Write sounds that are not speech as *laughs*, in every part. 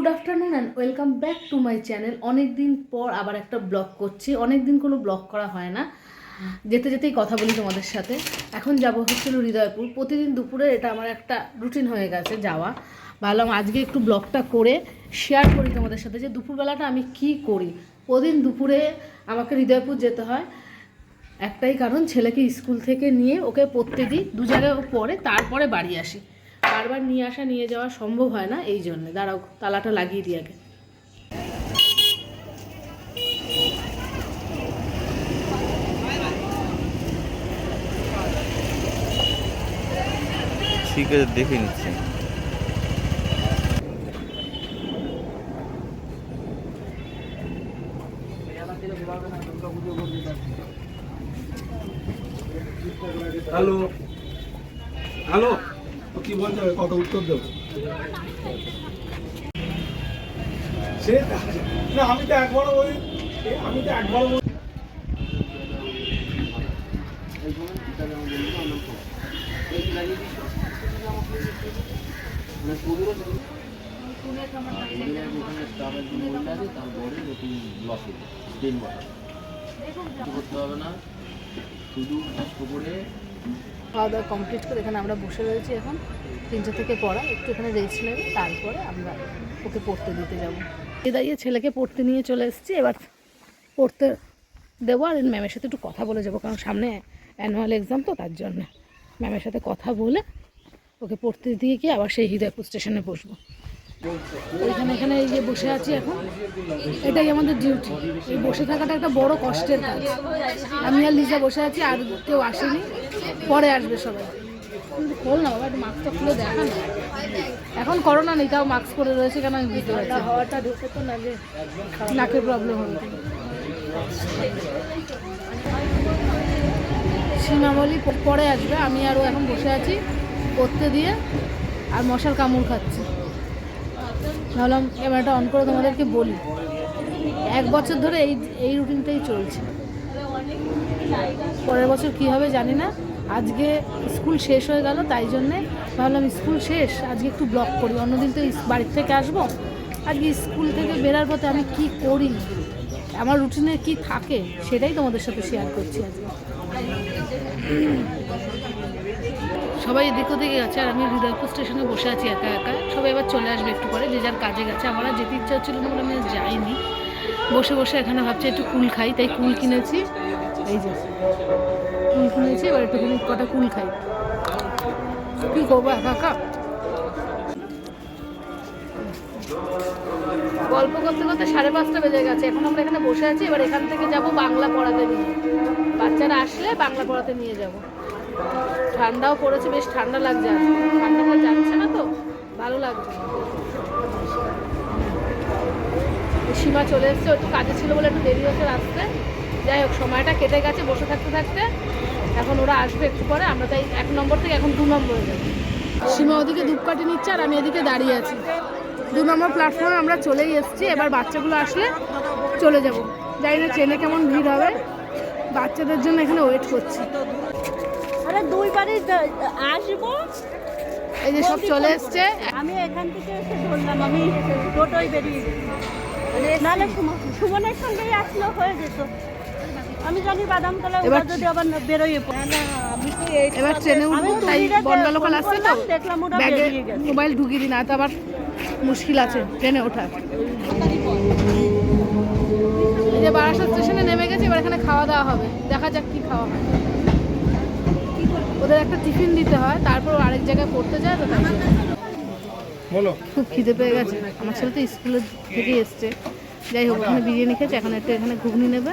Good afternoon and welcome back to my channel অনেক দিন পর আবার একটা ব্লগ করছি। অনেক দিন কোনো ব্লগ করা হয় না। যেতে যেতেই কথা বলি তোমাদের সাথে। এখন যাব হচ্ছিল হৃদয়পুর। প্রতিদিন দুপুরে এটা আমার একটা রুটিন হয়ে গেছে যাওয়া। ভাবলাম আজকে একটু ব্লগটা করে শেয়ার করি তোমাদের সাথে যে দুপুরবেলাটা আমি কি করি। প্রতিদিন দুপুরে আমাকে হৃদয়পুর যেতে হয়। একটাই কারণ, ছেলেকে স্কুল থেকে নিয়ে ওকে পড়তে দু জায়গায় পড়ে, তারপরে বাড়ি আসি। বারবার নিয়ে আসা নিয়ে যাওয়া সম্ভব হয় না এই জন্যে। দাঁড়াও তালাটা লাগিয়ে দিই আগে। ঠিক আছে দেখে নিচ্ছি। Hello hello. কি বলতে হবে? কত উত্তর দেবো? সে না আমি তো একবারও ওই এ, আমি তো একবারও ওই করতে হবে না। শুধু করে খাওয়া দাওয়া কমপ্লিট করে এখানে আমরা বসে রয়েছি এখন। তিনটে থেকে পড়া, একটু এখানে রেস্ট নেবে, তারপরে আমরা ওকে পড়তে দিতে যাব। এ দাঁড়িয়ে ছেলেকে পড়তে নিয়ে চলে এসেছি, এবার পড়তে দেবো। আর ম্যামের সাথে একটু কথা বলে যাব, কারণ সামনে অ্যানুয়াল এক্সাম তো, তার জন্য ম্যামের সাথে কথা বলে ওকে পড়তে দিয়ে গিয়ে আবার সেই হৃদয়পুর স্টেশনে বসবো। এখানে এখানে এই যে বসে আছি এখন, এটাই আমাদের ডিউটি এই বসে থাকাটা একটা বড় কষ্টের কাজ। আমি আর লিজা বসে আছি, আর কেউ আসেনি। পরে আসবে সবাই। খোল না বাবা মাস্কটা খুলে দেখা না। এখন করোনা নেই তাও মাস্ক পরে রয়েছে কেন আমি বুঝতে পারছি হাওয়াটা ঢুকে তো নাকে নাকের প্রবলেম হবে। সীমাবলি প- পরে আসবে আমি আরও এখন বসে আছি করতে দিয়ে আর মশার কামড় খাচ্ছি। ভাবলাম ক্যামেরাটা অন করে তোমাদেরকে বলি। এক বছর ধরে এই এই রুটিনটাই চলছে। পরের বছর কি হবে জানি না। আজকে স্কুল শেষ হয়ে গেল, তাই জন্যে ভাবলাম স্কুল শেষ, আজকে একটু ব্লগ করি। অন্যদিন তো বাড়ির থেকে আসব। আজকে স্কুল থেকে বেরার পথে আমি কি করি? আমার রুটিনে কি থাকে? সেটাই তোমাদের সাথে শেয়ার করছি আজকে। সবাই এদিক ওদিকে গেছে, আর আমি হৃদয়পুর স্টেশনে বসে আছি একা একা। সবাই এবার চলে আসবে একটু পরে, যে যার কাজে গেছে। আমার আর যেতে ইচ্ছা হচ্ছিল না আমি যাইনি। বসে বসে এখানে ভাবছি একটু কুল খাই, তাই কুল কিনেছি। এই যে। কুল কিনেছি এবার একটুখানি কটা কুল খাই। কী করব, একা একা? গল্প করতে করতে সাড়ে পাঁচটা বেজে গেছে, এখন আমরা এখানে বসে আছি, এবার এখান থেকে যাব বাংলা পড়াতে নিয়ে। বাচ্চারা আসলে বাংলা পড়াতে নিয়ে যাব। ঠান্ডাও পড়েছে, বেশ ঠান্ডা লাগছে আজকে ঠান্ডাটা যাচ্ছে না তো, ভালো লাগছে। সীমা চলে এসছে, একটু কাজে ছিল বলে একটু দেরি হচ্ছে আসতে যাই হোক, সময়টা কেটে গেছে বসে থাকতে থাকতে। এখন ওরা আসবে একটু পরে আমরা তাই এক নম্বর থেকে এখন দু নম্বরে যাব সীমা ওদিকে ধূপকাঠি নিচ্ছে আর আমি এদিকে দাঁড়িয়ে আছি। দু নম্বর প্ল্যাটফর্মে আমরা চলেই এসেছি এবার বাচ্চাগুলো আসলে চলে যাব। জানি না ট্রেনে কেমন ভিড় হবে বাচ্চাদের জন্য এখানে ওয়েট করছি। আরে দুইবারই দ- আসব? এই যে সব চলে এসছে। আমি এখান থেকে এসে ধরলাম আমি টোটোই বেরিয়ে গেছি। নাহলে সুম- সুমনের সঙ্গেই আসলে হয়ে যেত। আমি জানি বাদামতলা এবার- যদি আবার বেরোয় পড়ে। না না আমি তো এই এবার ট্রেনে উঠবো তাই বনগা লোকাল আসছে তো। ব্যাগে বেরিয়ে গেছে। মোবাইল ঢুকিয়ে দিই না তো আবার মুশকিল আছে ট্রেনে ওঠা এই যে বারাসাত স্টেশনে নেমে গেছে এবার এখানে খাওয়া দাওয়া হবে। দেখা যাক কি খাওয়া হয়। ওদের একটা টিফিন দিতে হয় তারপর আরেক জায়গায় পড়তে যায় তো তাই বলো। খুব খিদে পেয়ে গেছে। আমার ছেলে তো স্কুলের থেকে এসছে। যাই হোক ওখানে বিরিয়ানি খেয়েছে এখন একটু এখানে ঘুগনি নেবে।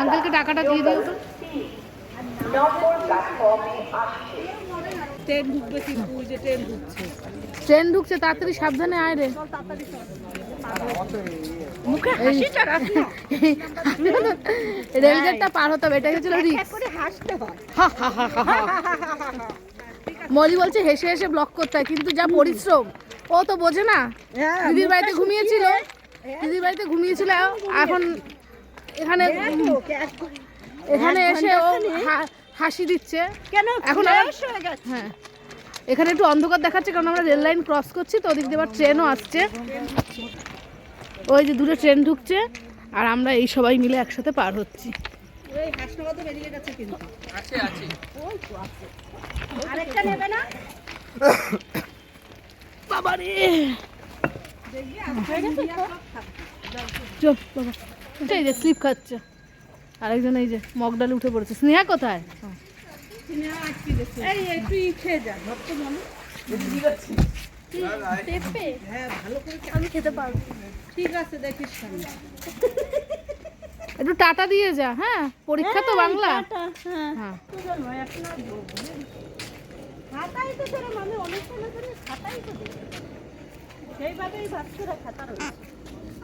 আঙ্কেলকে টাকাটা দিয়ে দিও। তো। ট্রেন ঢুকবে কিন্তু যে ট্রেন ঢুকছে? ট্রেন ঢুকছে তাড়াতাড়ি সাবধানে আয় রে। মুখে হাসিটা *laughs* রেলগেটটা পার হতে হবে এটা হচ্ছিল রিক্স করে হাসতে হয়। মলি বলছে হেসে হেসে ব্লক করতে হয় কিন্তু যা পরিশ্রম ও তো বোঝে না। হ্যাঁ, দিদির বাড়িতে ঘুমিয়েছিল দিদির বাড়িতে ঘুমিয়েছিল এখন এখানে এখানে এসে ও হাসি দিচ্ছে। কেন? এখন হয়ে গেছে। হ্যাঁ। এখানে একটু অন্ধকার দেখাচ্ছে কারণ আমরা রেল লাইন ক্রস করছি তো ওদিক দিয়ে আবার ট্রেনও আসছে। ওই যে দূরে ট্রেন ঢুকছে আর আমরা এই সবাই মিলে একসাথে পার হচ্ছি। আরেকটা নেবে না? বাবা রে চল বাবা। এই যে স্লিপ খাচ্ছে। আরেকজন এই যে মগডালে উঠে পড়েছে। স্নেহা কোথায়? এই একটু খেয়ে যা। ভক্ত মনে আমি খেতে পারব। ঠিক আছে দেখিস একটু টাটা দিয়ে যা হ্যাঁ? পরীক্ষা তো বাংলা। হ্যাঁ। হ্যাঁ। একটা খাতাই তো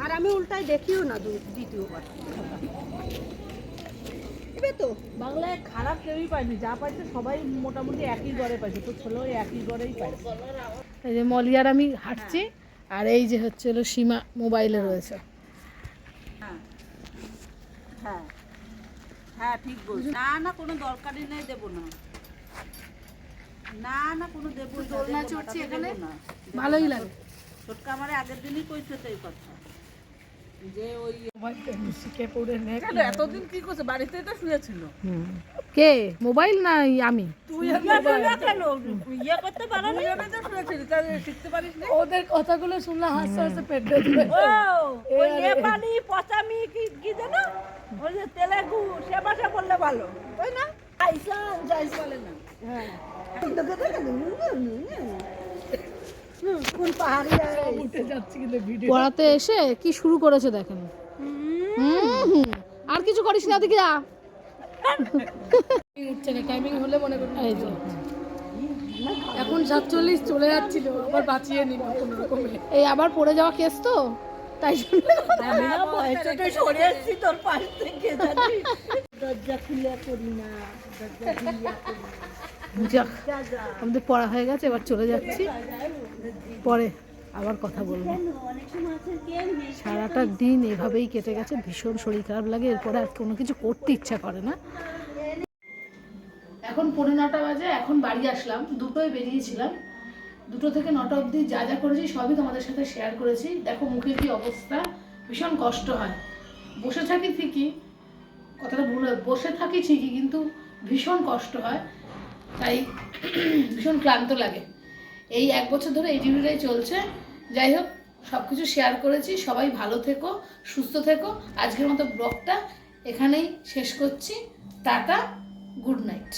আর আমি উল্টায় দেখিও না দ্বিতীয়বার। এবে তো। বাংলায় খারাপ কেউই পায়নি যা পাইছে সবাই মোটামুটি একই গড়ে পাইছে তো ছেলেও একই গড়েই পাইছে। এই যে মলিয়ার আমি হাঁটছি আর এই যে হচ্ছে হলো সীমা মোবাইলে রয়েছে। হ্যাঁ। হ্যাঁ। ঠিক বলছি। না না কোনো দরকারই নেই দেবো না। না না কোনো দেবো না, দোলনা চড়ছি এখানে? ভালোই লাগে। ছোটকা আমার আগের দিনই কইছে তো এই কথা। যে ওই শিখে পড়ে নে এতদিন কি করছে? বাড়িতে তো শুয়েছিল কে? মোবাইল না। আমি ওদের কথাগুলো শুনলে হাসতে হাসতে পেট নেপালি পচামি কি কি জানো ওই যে তেলেগু সে ভাষা বললে ভালো। তাই না? আইসান যাইস বলে না। হ্যাঁ। পাহাড়ি পড়াতে এসে কি শুরু করেছে দেখেন। আর কিছু করিস না দেখি যা উঠছে না টাইমিং হলে মনে করি। এই যে। এখন সাতচল্লিশ চলে যাচ্ছিল আবার বাঁচিয়ে নিল কোনো রকমে। এই আবার পড়ে যাওয়া কেস তো? তাই জন্য সরে তোর পাশ থেকে দরজা খুলিয়া করি না। যাক আমাদের পড়া হয়ে গেছে এবার চলে যাচ্ছি। পরে আবার কথা বলব। অনেক সময় আছে কে মেয়ে সারাটা দিন এভাবেই কেটে গেছে ভীষণ শরীর খারাপ লাগে এরপরে আর কোনো কিছু করতে ইচ্ছা করে না। এখন পৌনে নটা বাজে এখন বাড়ি আসলাম দুটোই বেরিয়েছিলাম। দুটো থেকে নটা অবধি যা যা করেছি সবই তোমাদের সাথে শেয়ার করেছি। দেখো মুখের কি অবস্থা, ভীষণ কষ্ট হয়। বসে থাকি ঠিকই, কথাটা ভুল বসে থাকি ঠিকই কিন্তু ভীষণ কষ্ট হয়, তাই ভীষণ ক্লান্ত লাগে। এই এক বছর ধরে এই ডিউটিটাই চলছে, যাই হোক সব কিছু শেয়ার করেছি, সবাই ভালো থেকো, সুস্থ থেকো। আজকের মতো ব্লগটা এখানেই শেষ করছি, টাটা গুড নাইট